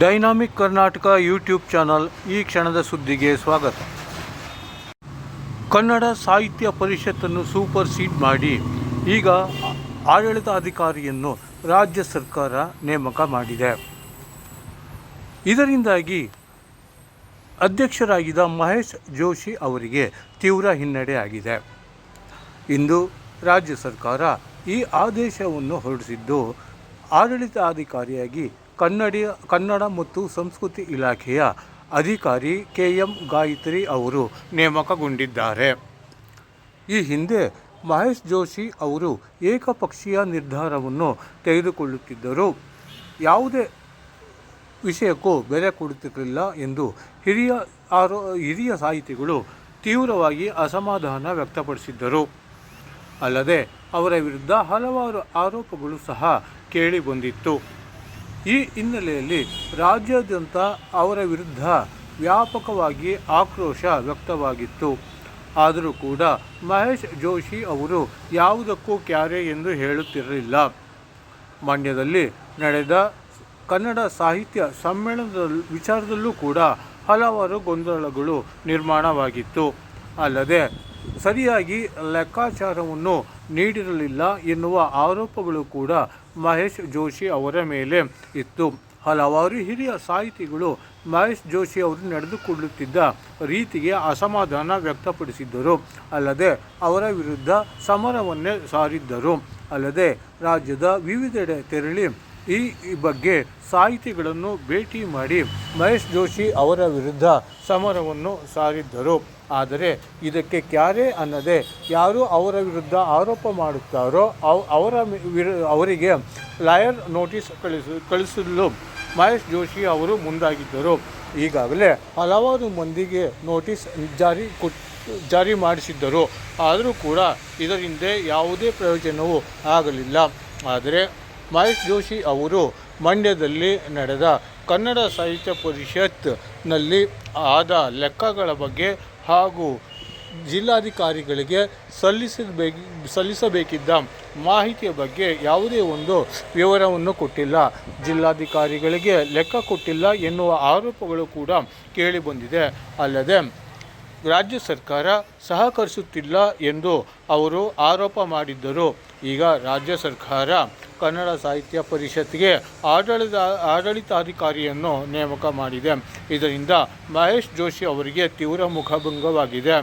Dynamic Karnataka YouTube channel ಈ ಕ್ಷಣದ ಸುದ್ದಿಗೆ ಸ್ವಾಗತ. ಕನ್ನಡ ಸಾಹಿತ್ಯ ಪರಿಷತ್ತನ್ನು ಸೂಪರ್ ಸೀಡ್ ಮಾಡಿ ಈಗ ಆಡಳಿತಾಧಿಕಾರಿಯನ್ನು ರಾಜ್ಯ ಸರ್ಕಾರ ನೇಮಕ ಮಾಡಿದೆ. ಇದರಿಂದಾಗಿ ಅಧ್ಯಕ್ಷರಾಗಿದ್ದ ಮಹೇಶ್ ಜೋಶಿ ಅವರಿಗೆ ತೀವ್ರ ಹಿನ್ನಡೆ ಆಗಿದೆ. ಇಂದು ರಾಜ್ಯ ಸರ್ಕಾರ ಈ ಆದೇಶವನ್ನು ಹೊರಡಿಸಿದ್ದು ಆಡಳಿತಾಧಿಕಾರಿಯಾಗಿ ಕನ್ನಡ ಕನ್ನಡ ಮತ್ತು ಸಂಸ್ಕೃತಿ ಇಲಾಖೆಯ ಅಧಿಕಾರಿ ಕೆ ಎಂ ಗಾಯತ್ರಿ ಅವರು ನೇಮಕಗೊಂಡಿದ್ದಾರೆ. ಈ ಹಿಂದೆ ಮಹೇಶ್ ಜೋಶಿ ಅವರು ಏಕಪಕ್ಷೀಯ ನಿರ್ಧಾರವನ್ನು ತೆಗೆದುಕೊಳ್ಳುತ್ತಿದ್ದರು. ಯಾವುದೇ ವಿಷಯಕ್ಕೂ ಬೆಲೆ ಕೊಡುತ್ತಿರಲಿಲ್ಲ ಎಂದು ಹಿರಿಯ ಆರೋ, ಹಿರಿಯ ಸಾಹಿತಿಗಳು ತೀವ್ರವಾಗಿ ಅಸಮಾಧಾನ ವ್ಯಕ್ತಪಡಿಸಿದ್ದರು. ಅಲ್ಲದೆ ಅವರ ವಿರುದ್ಧ ಹಲವಾರು ಆರೋಪಗಳು ಸಹ ಕೇಳಿಬಂದಿತ್ತು. ಈ ಹಿನ್ನೆಲೆಯಲ್ಲಿ ರಾಜ್ಯಾದ್ಯಂತ ಅವರ ವಿರುದ್ಧ ವ್ಯಾಪಕವಾಗಿ ಆಕ್ರೋಶ ವ್ಯಕ್ತವಾಗಿತ್ತು. ಆದರೂ ಕೂಡ ಮಹೇಶ್ ಜೋಶಿ ಅವರು ಯಾವುದಕ್ಕೂ ಕ್ಯಾರೆ ಎಂದು ಹೇಳುತ್ತಿರಲಿಲ್ಲ. ಮಂಡ್ಯದಲ್ಲಿ ನಡೆದ ಕನ್ನಡ ಸಾಹಿತ್ಯ ಸಮ್ಮೇಳನದ ವಿಚಾರದಲ್ಲೂ ಕೂಡ ಹಲವಾರು ಗೊಂದಲಗಳು ನಿರ್ಮಾಣವಾಗಿತ್ತು. ಅಲ್ಲದೆ ಸರಿಯಾಗಿ ಲೆಕ್ಕಾಚಾರವನ್ನು ನೀಡಿರಲಿಲ್ಲ ಎನ್ನುವ ಆರೋಪಗಳು ಕೂಡ ಮಹೇಶ್ ಜೋಶಿ ಅವರ ಮೇಲೆ ಇತ್ತು. ಹಲವಾರು ಹಿರಿಯ ಸಾಹಿತಿಗಳು ಮಹೇಶ್ ಜೋಶಿ ಅವರು ನಡೆದುಕೊಳ್ಳುತ್ತಿದ್ದ ರೀತಿಗೆ ಅಸಮಾಧಾನ ವ್ಯಕ್ತಪಡಿಸಿದ್ದರು. ಅಲ್ಲದೆ ಅವರ ವಿರುದ್ಧ ಸಮರವನ್ನೇ ಸಾರಿದ್ದರು. ಅಲ್ಲದೆ ರಾಜ್ಯದ ವಿವಿಧೆಡೆ ತೆರಳಿ ಈ ಬಗ್ಗೆ ಸಾಹಿತಿಗಳನ್ನು ಭೇಟಿ ಮಾಡಿ ಮಹೇಶ್ ಜೋಶಿ ಅವರ ವಿರುದ್ಧ ಸಮರವನ್ನು ಸಾರಿದ್ದರು. ಆದರೆ ಇದಕ್ಕೆ ಕ್ಯಾರೆ ಅನ್ನದೆ ಯಾರು ಅವರ ವಿರುದ್ಧ ಆರೋಪ ಮಾಡುತ್ತಾರೋ ಅವ್, ಅವರ ವಿರು, ಅವರಿಗೆ ಲಾಯರ್ ನೋಟಿಸ್ ಕಳಿಸ, ಕಳಿಸಲು ಮಹೇಶ್ ಜೋಶಿ ಅವರು ಮುಂದಾಗಿದ್ದರು. ಈಗಾಗಲೇ ಹಲವಾರು ಮಂದಿಗೆ ನೋಟಿಸ್ ಜಾರಿ ಕೊಟ್ಟು ಜಾರಿ ಮಾಡಿಸಿದ್ದರು. ಆದರೂ ಕೂಡ ಇದರಿಂದ ಯಾವುದೇ ಪ್ರಯೋಜನವೂ ಆಗಲಿಲ್ಲ. ಆದರೆ ಮಹೇಶ್ ಜೋಶಿ ಅವರು ಮಂಡ್ಯದಲ್ಲಿ ನಡೆದ ಕನ್ನಡ ಸಾಹಿತ್ಯ ಪರಿಷತ್ನಲ್ಲಿ ಆದ ಲೆಕ್ಕಗಳ ಬಗ್ಗೆ ಹಾಗೂ ಜಿಲ್ಲಾಧಿಕಾರಿಗಳಿಗೆ ಸಲ್ಲಿಸಬೇಕು ಸಲ್ಲಿಸಬೇಕಿದ್ದ ಮಾಹಿತಿಯ ಬಗ್ಗೆ ಯಾವುದೇ ಒಂದು ವಿವರವನ್ನು ಕೊಟ್ಟಿಲ್ಲ. ಜಿಲ್ಲಾಧಿಕಾರಿಗಳಿಗೆ ಲೆಕ್ಕ ಕೊಟ್ಟಿಲ್ಲ ಎನ್ನುವ ಆರೋಪಗಳು ಕೂಡ ಕೇಳಿಬಂದಿದೆ. ಅಲ್ಲದೆ ರಾಜ್ಯ ಸರ್ಕಾರ ಸಹಕರಿಸುತ್ತಿಲ್ಲ ಎಂದು ಅವರು ಆರೋಪ ಮಾಡಿದ್ದರು. ಈಗ ರಾಜ್ಯ ಸರ್ಕಾರ ಕನ್ನಡ ಸಾಹಿತ್ಯ ಪರಿಷತ್ಗೆ ಆಡಳಿತ ಆಡಳಿತಾಧಿಕಾರಿಯನ್ನು ನೇಮಕ ಮಾಡಿದೆ. ಇದರಿಂದ ಮಹೇಶ್ ಜೋಶಿ ಅವರಿಗೆ ತೀವ್ರ ಮುಖಭಂಗವಾಗಿದೆ.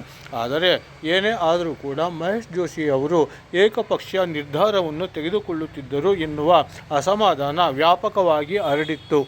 ಆದರೆ ಏನೇ ಆದರೂ ಕೂಡ ಮಹೇಶ್ ಜೋಶಿ ಅವರು ಏಕಪಕ್ಷೀಯ ನಿರ್ಧಾರವನ್ನು ತೆಗೆದುಕೊಳ್ಳುತ್ತಿದ್ದರು ಎನ್ನುವ ಅಸಮಾಧಾನ ವ್ಯಾಪಕವಾಗಿ ಹರಡಿತ್ತು.